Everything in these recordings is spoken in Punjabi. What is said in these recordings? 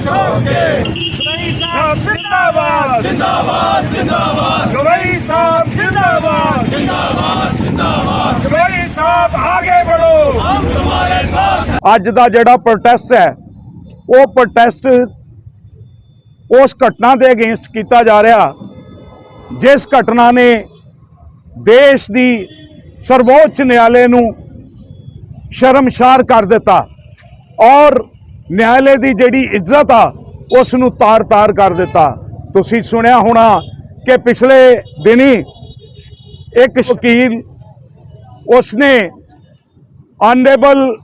ਗਵਈ ਸਾਹਿਬ ਜਿੰਦਾਬਾਦ। ਜਿੰਦਾਬਾਦ ਜਿੰਦਾਬਾਦ। ਗਵਈ ਸਾਹਿਬ ਜਿੰਦਾਬਾਦ। ਜਿੰਦਾਬਾਦ ਜਿੰਦਾਬਾਦ। ਗਵਈ ਸਾਹਿਬ ਆਗੇ ਬੜੋ ਅੱਜ ਦਾ ਜਿਹੜਾ ਪ੍ਰੋਟੈਸਟ ਹੈ ਉਹ ਪ੍ਰੋਟੈਸਟ ਉਸ ਘਟਨਾ ਦੇ ਅਗੇਂਸਟ ਕੀਤਾ ਜਾ ਰਿਹਾ ਜਿਸ ਘਟਨਾ ਨੇ ਦੇਸ਼ ਦੀ ਸਰਵੋੱਚ ਨਿਆਲੇ ਨੂੰ ਸ਼ਰਮਸ਼ਾਰ ਕਰ ਦਿੱਤਾ ਔਰ ਨਿਆਲੇ ਦੀ ਜਿਹੜੀ ਇੱਜ਼ਤ ਆ, ਉਸ ਨੂੰ ਤਾਰ-ਤਾਰ ਕਰ ਦਿੱਤਾ। ਤੁਸੀਂ ਸੁਣਿਆ ਹੋਣਾ ਕਿ ਪਿਛਲੇ ਦਿਨੀ ਇੱਕ ਸ਼ਕੀਲ ਉਸਨੇ honourable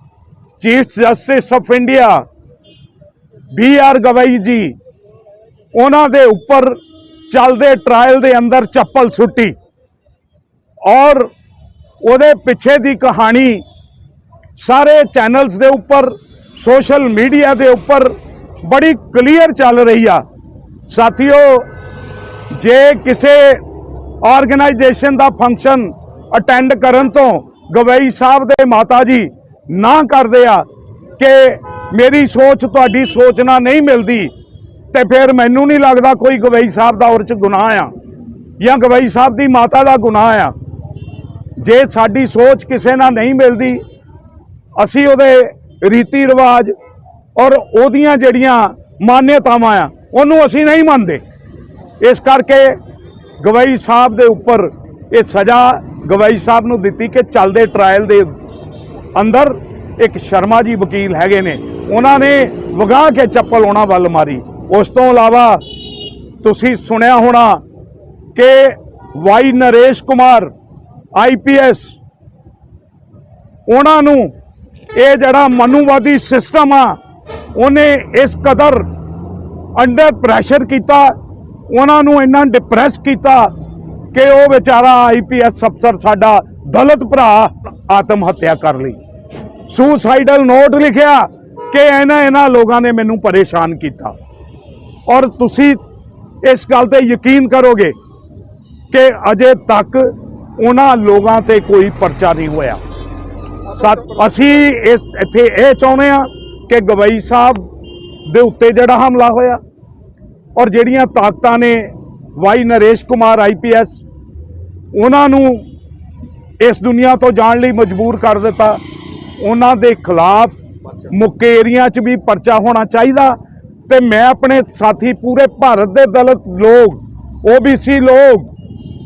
chief justice of India B R Gavai ji, ਉਹਨਾਂ ਦੇ ਉੱਪਰ ਚੱਲਦੇ ਟ੍ਰਾਇਲ ਦੇ ਅੰਦਰ ਚੱਪਲ ਸੁੱਟੀ। ਔਰ ਉਹਦੇ ਪਿੱਛੇ ਦੀ ਕਹਾਣੀ ਸਾਰੇ ਚੈਨਲਸ ਦੇ ਉੱਪਰ ਸੋਸ਼ਲ ਮੀਡੀਆ ਦੇ ਉੱਪਰ ਬੜੀ ਕਲੀਅਰ ਚੱਲ ਰਹੀ ਆ। ਸਾਥੀਓ, ਜੇ ਕਿਸੇ ਆਰਗੇਨਾਈਜੇਸ਼ਨ ਦਾ ਫੰਕਸ਼ਨ ਅਟੈਂਡ ਕਰਨ ਤੋਂ ਗਵਈ ਸਾਹਿਬ ਦੇ ਮਾਤਾ ਜੀ ਨਾ ਕਰਦੇ ਆ ਕਿ ਮੇਰੀ ਸੋਚ, ਤੁਹਾਡੀ ਸੋਚ ਨਾਲ ਨਹੀਂ ਮਿਲਦੀ, ਤੇ ਫਿਰ ਮੈਨੂੰ ਨਹੀਂ ਲੱਗਦਾ ਕੋਈ ਗਵਈ ਸਾਹਿਬ ਦਾ ਉਹਦੇ ਚ ਗੁਨਾਹ ਆ ਜਾਂ ਗਵਈ ਸਾਹਿਬ ਦੀ ਮਾਤਾ ਦਾ ਗੁਨਾਹ ਆ। ਜੇ ਸਾਡੀ ਸੋਚ ਕਿਸੇ ਨਾਲ ਨਹੀਂ ਮਿਲਦੀ, ਅਸੀਂ ਉਹਦੇ ਰੀਤੀ ਰਿਵਾਜ ਔਰ ਉਹਦੀਆਂ ਜਿਹੜੀਆਂ ਮਾਨਿਅਤਾਵਾਂ ਆ, ਉਹਨੂੰ ਅਸੀਂ ਨਹੀਂ ਮੰਨਦੇ। ਇਸ ਕਰਕੇ ਗਵਾਈ ਸਾਹਿਬ ਦੇ ਉੱਪਰ ਇਹ ਸਜ਼ਾ ਗਵਾਈ ਸਾਹਿਬ ਨੂੰ ਦਿੱਤੀ ਕਿ ਚੱਲਦੇ ਟ੍ਰਾਇਲ ਦੇ ਅੰਦਰ ਇੱਕ ਸ਼ਰਮਾ ਜੀ ਵਕੀਲ ਹੈਗੇ ਨੇ। ਉਹਨਾਂ ਨੇ ਵਗਾ ਕੇ ਚੱਪਲ ਉਹਨਾਂ ਵੱਲ ਮਾਰੀ। ਉਸ ਤੋਂ ਇਲਾਵਾ ਤੁਸੀਂ ਸੁਣਿਆ ਹੋਣਾ ਕਿ ਵਾਈ ਨਰੇਸ਼ ਕੁਮਾਰ ਆਈਪੀਐਸ ਉਹਨਾਂ ਨੂੰ ਇਹ ਜਿਹੜਾ ਮਨੂਵਾਦੀ ਸਿਸਟਮ ਆ, ਉਹਨੇ ਇਸ ਕਦਰ ਅੰਡਰ ਪ੍ਰੈਸ਼ਰ ਕੀਤਾ, ਉਹਨਾਂ ਨੂੰ ਇੰਨਾ ਡਿਪਰੈਸ ਕੀਤਾ ਕਿ ਉਹ ਵਿਚਾਰਾ ਆਈਪੀਐਸ ਅਫਸਰ ਸਾਡਾ ਦਲਤ ਭਰਾ ਆਤਮ ਹੱਤਿਆ ਕਰ ਲਈ। ਸੁਸਾਈਡਲ ਨੋਟ ਲਿਖਿਆ ਕਿ ਇਹਨਾਂ ਇਹਨਾਂ ਲੋਕਾਂ ਨੇ ਮੈਨੂੰ ਪਰੇਸ਼ਾਨ ਕੀਤਾ। ਔਰ ਤੁਸੀਂ ਇਸ ਗੱਲ ਤੇ ਯਕੀਨ ਕਰੋਗੇ ਕਿ ਅਜੇ ਤੱਕ ਉਹਨਾਂ ਲੋਕਾਂ ਤੇ ਕੋਈ ਪਰਚਾ ਨਹੀਂ ਹੋਇਆ। ਅਸੀਂ ਇਸ ਇੱਥੇ ਇਹ ਚਾਹੁੰਦੇ ਆ ਕਿ ਗਵਈ ਸਾਹਿਬ ਦੇ ਉੱਤੇ ਜਿਹੜਾ ਹਮਲਾ ਹੋਇਆ ਔਰ ਜਿਹੜੀਆਂ ਤਾਕਤਾਂ ਨੇ ਵਾਈ ਨਰੇਸ਼ ਕੁਮਾਰ ਆਈਪੀਐਸ ਉਹਨਾਂ ਨੂੰ ਇਸ ਦੁਨੀਆ ਤੋਂ ਜਾਣ ਲਈ ਮਜਬੂਰ ਕਰ ਦਿੱਤਾ। ਉਹਨਾਂ ਦੇ ਖਿਲਾਫ ਮੁਕੇਰੀਆਂ 'ਚ ਵੀ ਪਰਚਾ ਹੋਣਾ ਚਾਹੀਦਾ ਤੇ ਮੈਂ ਆਪਣੇ ਸਾਥੀ ਪੂਰੇ ਭਾਰਤ ਦੇ ਦਲਿਤ ਲੋਕ ਓਬੀਸੀ ਲੋਕ,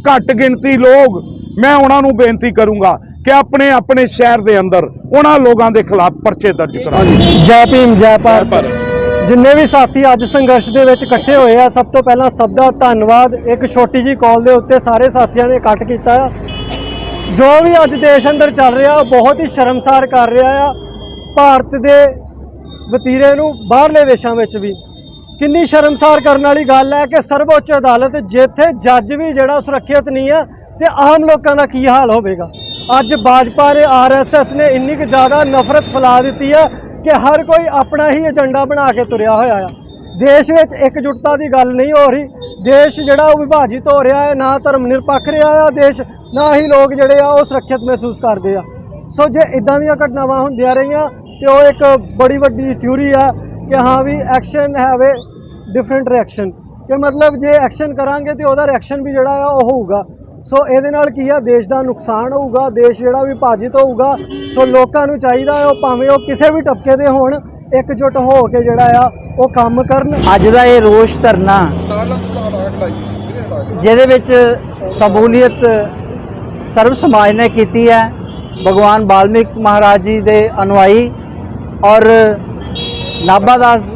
ਘੱਟ ਗਿਣਤੀ ਲੋਕ ਮੈਂ ਉਹਨਾਂ ਨੂੰ ਬੇਨਤੀ ਕਰੂੰਗਾ ਕਿ ਆਪਣੇ ਆਪਣੇ ਸ਼ਹਿਰ ਦੇ ਅੰਦਰ ਉਹਨਾਂ ਲੋਕਾਂ ਦੇ ਖਿਲਾਫ ਪਰਚੇ ਦਰਜ ਕਰਾਉਣ ਜੈ ਭੀਮ ਜੈ ਭਾਰਤ। ਜਿੰਨੇ ਵੀ ਸਾਥੀ ਅੱਜ ਸੰਘਰਸ਼ ਦੇ ਵਿੱਚ ਇਕੱਠੇ ਹੋਏ ਆ ਸਭ ਤੋਂ ਪਹਿਲਾਂ ਸਭ ਦਾ ਧੰਨਵਾਦ। ਇੱਕ ਛੋਟੀ ਜੀ ਕਾਲ ਦੇ ਉੱਤੇ ਸਾਰੇ ਸਾਥੀਆਂ ਨੇ ਇਕੱਠ ਕੀਤਾ ਆ। ਜੋ ਵੀ ਅੱਜ ਦੇਸ਼ ਅੰਦਰ ਚੱਲ ਰਿਹਾ ਉਹ ਬਹੁਤ ਹੀ ਸ਼ਰਮਸਾਰ ਕਰ ਰਿਹਾ ਆ। ਭਾਰਤ ਦੇ ਵਤੀਰੇ ਨੂੰ ਬਾਹਰਲੇ ਦੇਸ਼ਾਂ ਵਿੱਚ ਵੀ। ਕਿੰਨੀ ਸ਼ਰਮਸਾਰ ਕਰਨ ਵਾਲੀ ਗੱਲ ਹੈ ਕਿ ਸਰਵਉੱਚ ਅਦਾਲਤ ਜਿੱਥੇ ਜੱਜ ਵੀ ਜਿਹੜਾ ਸੁਰੱਖਿਅਤ ਨਹੀਂ ਹੈ ਤੇ ਆਮ ਲੋਕਾਂ ਦਾ ਕੀ ਹਾਲ ਹੋਵੇਗਾ? ਅੱਜ ਭਾਜਪਾ ਦੇ ਆਰਐਸਐਸ ਨੇ ਇੰਨੀ ਕੁ ਜ਼ਿਆਦਾ ਨਫ਼ਰਤ ਫੈਲਾ ਦਿੱਤੀ ਹੈ ਕਿ ਹਰ ਕੋਈ ਆਪਣਾ ਹੀ ਏਜੰਡਾ ਬਣਾ ਕੇ ਤੁਰਿਆ ਹੋਇਆ ਆ। ਦੇਸ਼ ਵਿੱਚ ਇਕਜੁੱਟਤਾ ਦੀ ਗੱਲ ਨਹੀਂ ਹੋ ਰਹੀ। ਦੇਸ਼ ਜਿਹੜਾ ਉਹ ਵਿਭਾਜਿਤ ਹੋ ਰਿਹਾ ਹੈ, ਨਾ ਧਰਮ ਨਿਰਪੱਖ ਰਿਹਾ ਆ ਦੇਸ਼, ਨਾ ਹੀ ਲੋਕ ਜਿਹੜੇ ਆ ਉਹ ਸੁਰੱਖਿਅਤ ਮਹਿਸੂਸ ਕਰਦੇ ਆ। ਸੋ ਜੇ ਇਦਾਂ ਦੀਆਂ ਘਟਨਾਵਾਂ ਹੁੰਦੀਆਂ ਰਹੀਆਂ, ਤੇ ਉਹ ਇੱਕ ਬੜੀ ਵੱਡੀ ਥਿਊਰੀ ਆ ਕਿ ਹਾਂ ਵੀ ਐਕਸ਼ਨ ਹੈਵੇ ਡਿਫਰੈਂਟ ਰਿਐਕਸ਼ਨ। ਕਿ ਮਤਲਬ ਜੇ ਐਕਸ਼ਨ ਕਰਾਂਗੇ ਤੇ ਉਹਦਾ ਰਿਐਕਸ਼ਨ ਵੀ ਜਿਹੜਾ ਆ ਉਹ ਹੋਊਗਾ। ਸੋ ਇਹਦੇ ਨਾਲ ਕੀ ਆ ਦੇਸ਼ ਦਾ ਨੁਕਸਾਨ ਹੋਊਗਾ ਦੇਸ਼ ਜਿਹੜਾ ਵਿਭਾਜਿਤ ਹੋਊਗਾ ਸੋ ਲੋਕਾਂ ਨੂੰ ਚਾਹੀਦਾ ਹੈ ਉਹ ਭਾਵੇਂ ਉਹ ਕਿਸੇ ਵੀ ਟਪਕੇ ਦੇ ਹੋਣ ਇਕਜੁੱਟ ਹੋ ਕੇ ਜਿਹੜਾ ਆ ਉਹ ਕੰਮ ਕਰਨ। ਅੱਜ ਦਾ ਇਹ ਰੋਸ਼ ਧਰਨਾ ਜਿਹਦੇ ਵਿੱਚ ਸਮੂਲੀਅਤ ਸਰਵ ਸਮਾਜ ਨੇ ਕੀਤੀ ਹੈ ਭਗਵਾਨ ਬਾਲਮੀਕ ਮਹਾਰਾਜ ਜੀ ਦੇ ਅਨੁਆਈ ਔਰ ਨਾਭਾ ਦਾਸ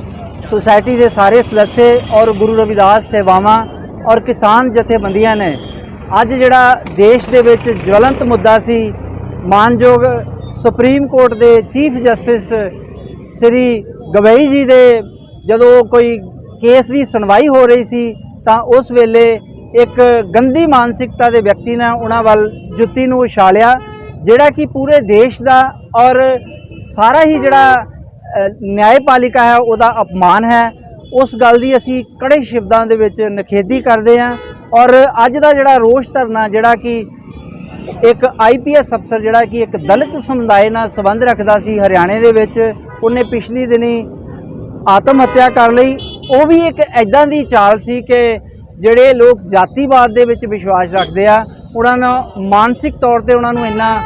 ਸੁਸਾਇਟੀ ਦੇ ਸਾਰੇ ਸਦੱਸੇ ਔਰ ਗੁਰੂ ਰਵਿਦਾਸ ਸੇਵਾਵਾਂ ਔਰ ਕਿਸਾਨ ਜਥੇਬੰਦੀਆਂ ਨੇ ਅੱਜ ਜਿਹੜਾ ਦੇਸ਼ ਦੇ ਵਿੱਚ ਜਵਲੰਤ ਮੁੱਦਾ ਸੀ ਮਾਨਯੋਗ ਸੁਪਰੀਮ ਕੋਰਟ ਦੇ ਚੀਫ ਜਸਟਿਸ ਸ੍ਰੀ ਗਵਈ ਜੀ ਦੇ ਜਦੋਂ ਕੋਈ ਕੇਸ ਦੀ ਸੁਣਵਾਈ ਹੋ ਰਹੀ ਸੀ ਤਾਂ ਉਸ ਵੇਲੇ ਇੱਕ ਗੰਦੀ ਮਾਨਸਿਕਤਾ ਦੇ ਵਿਅਕਤੀ ਨੇ ਉਹਨਾਂ ਵੱਲ ਜੁੱਤੀ ਨੂੰ ਉਛਾਲਿਆ ਜਿਹੜਾ ਕਿ ਪੂਰੇ ਦੇਸ਼ ਦਾ ਔਰ ਸਾਰਾ ਹੀ ਜਿਹੜਾ ਅ, ਨਿਆਂਪਾਲਿਕਾ ਹੈ ਉਹਦਾ ਅਪਮਾਨ ਹੈ। ਉਸ ਗੱਲ ਦੀ ਅਸੀਂ ਕੜੇ ਸ਼ਬਦਾਂ ਦੇ ਵਿੱਚ ਨਖੇਦੀ ਕਰਦੇ ਹਾਂ। ਔਰ ਅੱਜ ਦਾ ਜਿਹੜਾ ਰੋਸ਼ ਧਰਨਾ, ਜਿਹੜਾ ਕਿ ਇੱਕ ਆਈਪੀਐਸ ਅਫਸਰ ਜਿਹੜਾ ਕਿ ਇੱਕ ਦਲਿਤ ਸਮੁਦਾਇ ਨਾਲ ਸੰਬੰਧ ਰੱਖਦਾ ਸੀ ਹਰਿਆਣੇ ਦੇ ਵਿੱਚ, ਉਹਨੇ ਪਿਛਲੀ ਦਿਨੀ ਆਤਮ ਹੱਤਿਆ ਕਰ ਲਈ। ਉਹ ਵੀ ਇੱਕ ਐਦਾਂ ਦੀ ਚਾਲ ਸੀ ਕਿ ਜਿਹੜੇ ਲੋਕ ਜਾਤੀਵਾਦ ਦੇ ਵਿੱਚ ਵਿਸ਼ਵਾਸ ਰੱਖਦੇ ਆ, ਉਹਨਾਂ ਨੂੰ ਮਾਨਸਿਕ ਤੌਰ ਤੇ ਉਹਨਾਂ ਨੂੰ ਇੰਨਾ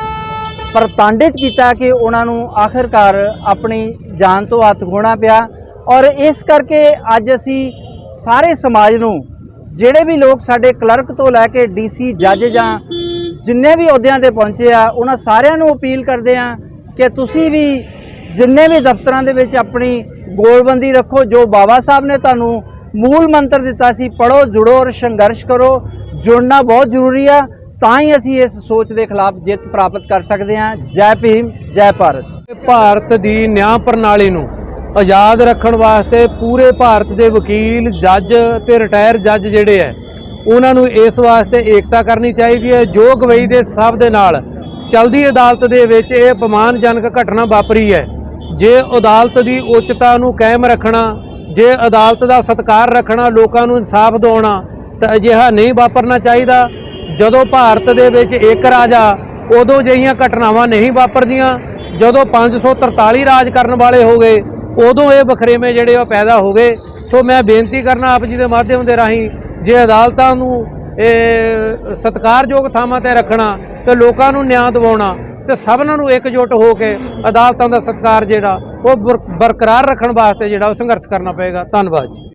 ਪ੍ਰਤਾਂਡਿਤ ਕੀਤਾ ਕਿ ਉਹਨਾਂ ਨੂੰ ਆਖਰਕਾਰ ਆਪਣੀ ਜਾਨ ਤੋਂ ਹੱਥ ਖੋਣਾ ਪਿਆ। ਔਰ ਇਸ ਕਰਕੇ ਅੱਜ ਅਸੀਂ ਸਾਰੇ ਸਮਾਜ ਨੂੰ ਜਿਹੜੇ ਵੀ ਲੋਕ ਸਾਡੇ ਕਲਰਕ ਤੋਂ ਲੈ ਕੇ ਡੀਸੀ, ਜੱਜ ਜਾਂ ਜਿੰਨੇ ਵੀ ਅਹੁਦਿਆਂ ਤੇ ਪਹੁੰਚੇ ਆ, ਉਹਨਾਂ ਸਾਰਿਆਂ ਨੂੰ ਅਪੀਲ ਕਰਦੇ ਆ ਕਿ ਤੁਸੀਂ ਵੀ ਜਿੰਨੇ ਵੀ ਦਫ਼ਤਰਾਂ ਦੇ ਵਿੱਚ ਆਪਣੀ ਗੋਲਬੰਦੀ ਰੱਖੋ, ਜੋ ਬਾਬਾ ਸਾਹਿਬ ਨੇ ਤੁਹਾਨੂੰ ਮੂਲ ਮੰਤਰ ਦਿੱਤਾ ਸੀ ਪੜੋ ਜੁੜੋ ਔਰ ਸੰਘਰਸ਼ ਕਰੋ, ਜੁੜਨਾ ਬਹੁਤ ਜ਼ਰੂਰੀ ਆ, ਤਾਂ ਹੀ ਅਸੀਂ ਇਸ ਸੋਚ ਦੇ ਖਿਲਾਫ ਜਿੱਤ ਪ੍ਰਾਪਤ ਕਰ ਸਕਦੇ ਹਾਂ ਜੈ ਭੀਮ, ਜੈ ਭਾਰਤ। ਭਾਰਤ ਦੀ ਨਿਆਂ ਪ੍ਰਣਾਲੀ ਨੂੰ ਆਜ਼ਾਦ ਰੱਖਣ ਵਾਸਤੇ ਪੂਰੇ ਭਾਰਤ ਦੇ ਵਕੀਲ, ਜੱਜ ਤੇ ਰਿਟਾਇਰ ਜੱਜ ਜਿਹੜੇ ਐ, ਉਹਨਾਂ ਨੂੰ ਇਸ ਵਾਸਤੇ ਏਕਤਾ ਕਰਨੀ ਚਾਹੀਦੀ ਹੈ ਜੋ ਗਵਈ ਦੇ ਸਭ ਦੇ ਨਾਲ ਚਲਦੀ ਅਦਾਲਤ ਦੇ ਵਿੱਚ ਇਹ ਅਪਮਾਨਜਨਕ ਘਟਨਾ ਵਾਪਰੀ ਹੈ ਜੇ ਅਦਾਲਤ ਦੀ ਉੱਚਤਾ ਨੂੰ ਕਾਇਮ ਰੱਖਣਾ, ਜੇ ਅਦਾਲਤ ਦਾ ਸਤਿਕਾਰ ਰੱਖਣਾ, ਲੋਕਾਂ ਨੂੰ ਇਨਸਾਫ ਦਿਵਾਉਣਾ, ਤਾਂ ਅਜਿਹਾ ਨਹੀਂ ਵਾਪਰਨਾ ਚਾਹੀਦਾ। ਜਦੋਂ ਭਾਰਤ ਦੇ ਵਿੱਚ ਇੱਕ ਰਾਜਾ ਉਦੋਂ ਜਿਹੀਆਂ ਘਟਨਾਵਾਂ ਨਹੀਂ ਵਾਪਰਦੀਆਂ, ਜਦੋਂ 543 ਰਾਜ ਕਰਨ ਵਾਲੇ ਹੋ ਗਏ ਉਦੋਂ ਇਹ ਵਖਰੇਵੇਂ ਜਿਹੜੇ ਉਹ ਪੈਦਾ ਹੋ ਗਏ। ਸੋ ਮੈਂ ਬੇਨਤੀ ਕਰਨਾ ਆਪ ਜੀ ਦੇ ਮਾਧਿਅਮ ਦੇ ਰਾਹੀਂ, ਜੇ ਅਦਾਲਤਾਂ ਨੂੰ ਇਹ ਸਤਿਕਾਰਯੋਗ ਥਾਵਾਂ ਤੇ ਰੱਖਣਾ ਤੇ ਲੋਕਾਂ ਨੂੰ ਨਿਆਂ ਦਿਵਾਉਣਾ ਤੇ ਸਭਨਾਂ ਨੂੰ ਇਕਜੁੱਟ ਹੋ ਕੇ ਅਦਾਲਤਾਂ ਦਾ ਸਤਿਕਾਰ ਜਿਹੜਾ ਉਹ ਬਰ- ਬਰਕਰਾਰ ਰੱਖਣ ਵਾਸਤੇ ਜਿਹੜਾ ਉਹ ਸੰਘਰਸ਼ ਕਰਨਾ ਪਏਗਾ। ਧੰਨਵਾਦ ਜੀ।